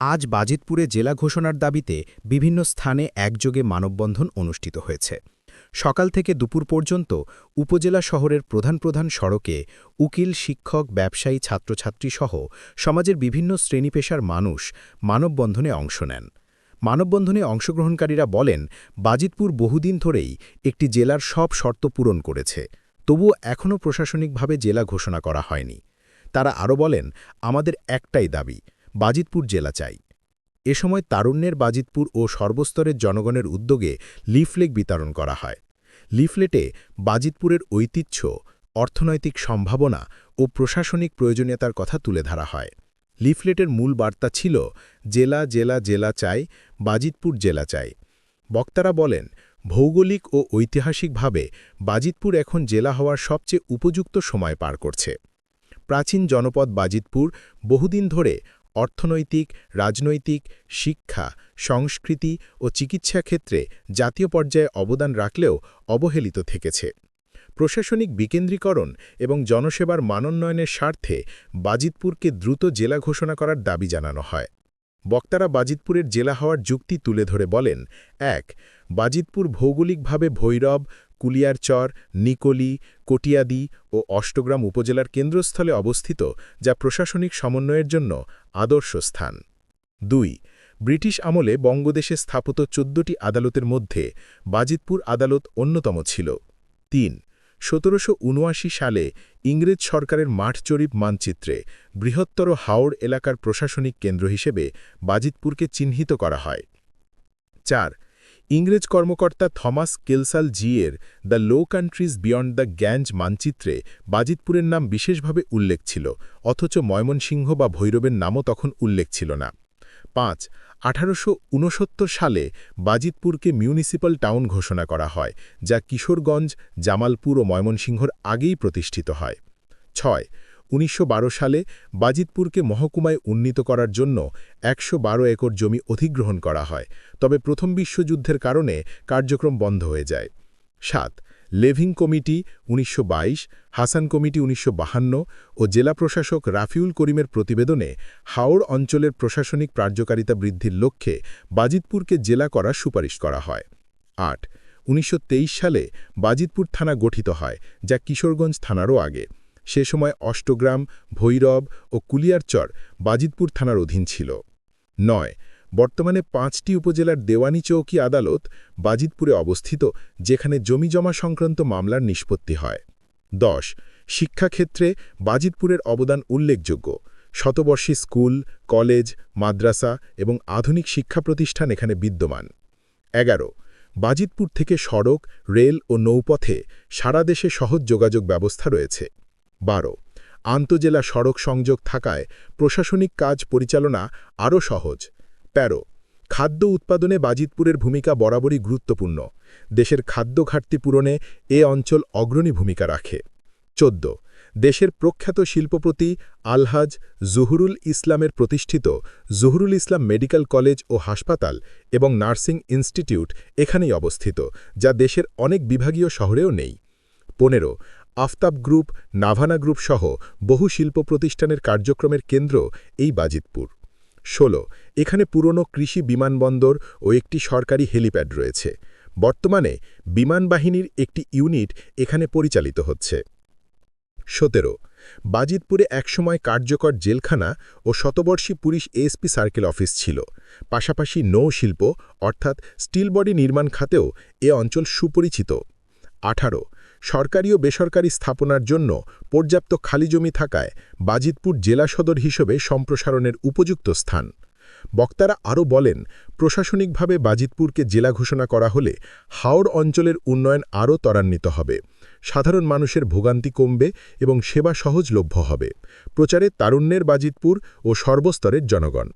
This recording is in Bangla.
আজ বাজিতপুরে জেলা ঘোষণার দাবিতে বিভিন্ন স্থানে একযোগে মানববন্ধন অনুষ্ঠিত হয়েছে। সকাল থেকে দুপুর পর্যন্ত উপজেলা শহরের প্রধান প্রধান সড়কে উকিল, শিক্ষক, ব্যবসায়ী, ছাত্রছাত্রী সহ সমাজের বিভিন্ন শ্রেণীপেশার মানুষ মানববন্ধনে অংশ নেন। মানববন্ধনে অংশগ্রহণকারীরা বলেন, বাজিতপুর বহুদিন ধরেই একটি জেলার সব শর্ত পূরণ করেছে, তবুও এখনও প্রশাসনিকভাবে জেলা ঘোষণা করা হয়নি। তারা আরও বলেন, আমাদের একটাই দাবি বাজিতপুর জেলা চাই। এ সময় তারুণ্যের বাজিতপুর ও সর্বস্তরের জনগণের উদ্যোগে লিফলেট বিতরণ করা হয়। লিফলেটে বাজিতপুরের ঐতিহ্য, অর্থনৈতিক সম্ভাবনা ও প্রশাসনিক প্রয়োজনীয়তার কথা তুলে ধরা হয়। লিফলেটের মূল বার্তা ছিল, জেলা জেলা জেলা চাই, বাজিতপুর জেলা চাই। বক্তারা বলেন, ভৌগোলিক ও ঐতিহাসিকভাবে বাজিতপুর এখন জেলা হওয়ার সবচেয়ে উপযুক্ত সময় পার করছে। প্রাচীন জনপদ বাজিতপুর বহুদিন ধরে অর্থনৈতিক, রাজনৈতিক, শিক্ষা, সংস্কৃতি ও চিকিৎসা ক্ষেত্রে জাতীয় পর্যায়ে অবদান রাখলেও অবহেলিত থেকেছে। প্রশাসনিক বিকেন্দ্রীকরণ এবং জনসেবার মানোন্নয়নের স্বার্থে বাজিতপুরকে দ্রুত জেলা ঘোষণা করার দাবি জানানো হয়। বক্তারা বাজিতপুরের জেলা হওয়ার যুক্তি তুলে ধরে বলেন, এক, বাজিতপুর ভৌগোলিকভাবে ভৈরব কুলিয়ারচর নিকলি, কটিয়াদি ও অষ্টগ্রাম উপজেলার কেন্দ্রস্থলে অবস্থিত, যা প্রশাসনিক সমন্বয়ের জন্য আদর্শ স্থান। দুই, ব্রিটিশ আমলে বঙ্গদেশে স্থাপিত চোদ্দটি আদালতের মধ্যে বাজিতপুর আদালত অন্যতম ছিল। তিন, সতেরোশো সালে ইংরেজ সরকারের মাঠচরিপ মানচিত্রে বৃহত্তর হাওড় এলাকার প্রশাসনিক কেন্দ্র হিসেবে বাজিতপুরকে চিহ্নিত করা হয়। চার ইংরেজ কর্মকর্তা Thomas Kelsall জিয়ের the low countries beyond the Ganges মানচিত্রে বাজিতপুরের নাম বিশেষভাবে উল্লেখ ছিল, অথচ ময়মনসিংহ বা ভৈরবের নামও তখন উল্লেখ ছিল না। পাঁচ, আঠারোশো সালে বাজিতপুরকে মিউনিসিপ্যাল টাউন ঘোষণা করা হয়, যা কিশোরগঞ্জ, জামালপুর ও ময়মনসিংহর আগেই প্রতিষ্ঠিত হয়। ছয় উনিশশো বারো সালে বাজিতপুরকে মহকুমায় উন্নীত করার জন্য একশো বারো একর জমি অধিগ্রহণ করা হয়, তবে প্রথম বিশ্বযুদ্ধের কারণে কার্যক্রম বন্ধ হয়ে যায়। সাত, লেভিং কমিটি উনিশশো বাইশ, হাসান কমিটি উনিশশো ও জেলা প্রশাসক রাফিউল করিমের প্রতিবেদনে হাওড় অঞ্চলের প্রশাসনিক কার্যকারিতা বৃদ্ধির লক্ষ্যে বাজিতপুরকে জেলা করার সুপারিশ করা হয়। আট, উনিশশো সালে বাজিতপুর থানা গঠিত হয়, যা কিশোরগঞ্জ থানারও আগে। সে সময় অষ্টগ্রাম, ভৈরব ও কুলিয়ারচর বাজিতপুর থানার অধীন ছিল। নয়, বর্তমানে পাঁচটি উপজেলার দেওয়ানি চৌকি আদালত বাজিতপুরে অবস্থিত, যেখানে জমিজমা সংক্রান্ত মামলার নিষ্পত্তি হয়। দশ, শিক্ষাক্ষেত্রে বাজিতপুরের অবদান উল্লেখযোগ্য। শতবর্ষী স্কুল, কলেজ, মাদ্রাসা এবং আধুনিক শিক্ষা প্রতিষ্ঠান এখানে বিদ্যমান। এগারো, বাজিতপুর থেকে সড়ক, রেল ও নৌপথে সারা দেশে সহজ যোগাযোগ ব্যবস্থা রয়েছে। বারো। আন্তজেলা সড়ক সংযোগ থাকায় প্রশাসনিক কাজ পরিচালনা আরও সহজ। তেরো। খাদ্য উৎপাদনে বাজিতপুরের ভূমিকা বরাবরই গুরুত্বপূর্ণ। দেশের খাদ্য ঘাটতি পূরণে এ অঞ্চল অগ্রণী ভূমিকা রাখে। চোদ্দ। দেশের প্রখ্যাত শিল্পপতি আলহাজ জহুরুল ইসলামের প্রতিষ্ঠিত জহুরুল ইসলাম মেডিকেল কলেজ ও হাসপাতাল এবং নার্সিং ইনস্টিটিউট এখানেই অবস্থিত, যা দেশের অনেক বিভাগীয় শহরেও নেই। পনেরো। আফতাব গ্রুপ, নাভানা গ্রুপ সহ বহু শিল্প প্রতিষ্ঠানের কার্যক্রমের কেন্দ্র এই বাজিতপুর। ১৬ এখানে পুরনো কৃষি বিমানবন্দর ও একটি সরকারি হেলিপ্যাড রয়েছে। বর্তমানে বিমান বাহিনীর একটি ইউনিট এখানে পরিচালিত হচ্ছে। সতেরো, বাজিতপুরে একসময় কার্যকর জেলখানা ও শতবর্ষী পুলিশ এসপি সার্কেল অফিস ছিল। পাশাপাশি নৌশিল্প অর্থাৎ স্টিল বডি নির্মাণ খাতেও এ অঞ্চল সুপরিচিত। আঠারো সরকারি ও বেসরকারি স্থাপনার জন্য পর্যাপ্ত খালি জমি থাকায় বাজিতপুর জেলা সদর হিসেবে সম্প্রসারণের উপযুক্ত স্থান। বক্তারা আরও বলেন, প্রশাসনিকভাবে বাজিতপুরকে জেলা ঘোষণা করা হলে হাওড় অঞ্চলের উন্নয়ন আরও ত্বরান্বিত হবে। সাধারণ মানুষের ভোগান্তি কমবে এবং সেবা সহজলভ্য হবে। প্রচারে তারুণ্যের বাজিতপুর ও সর্বস্তরের জনগণ।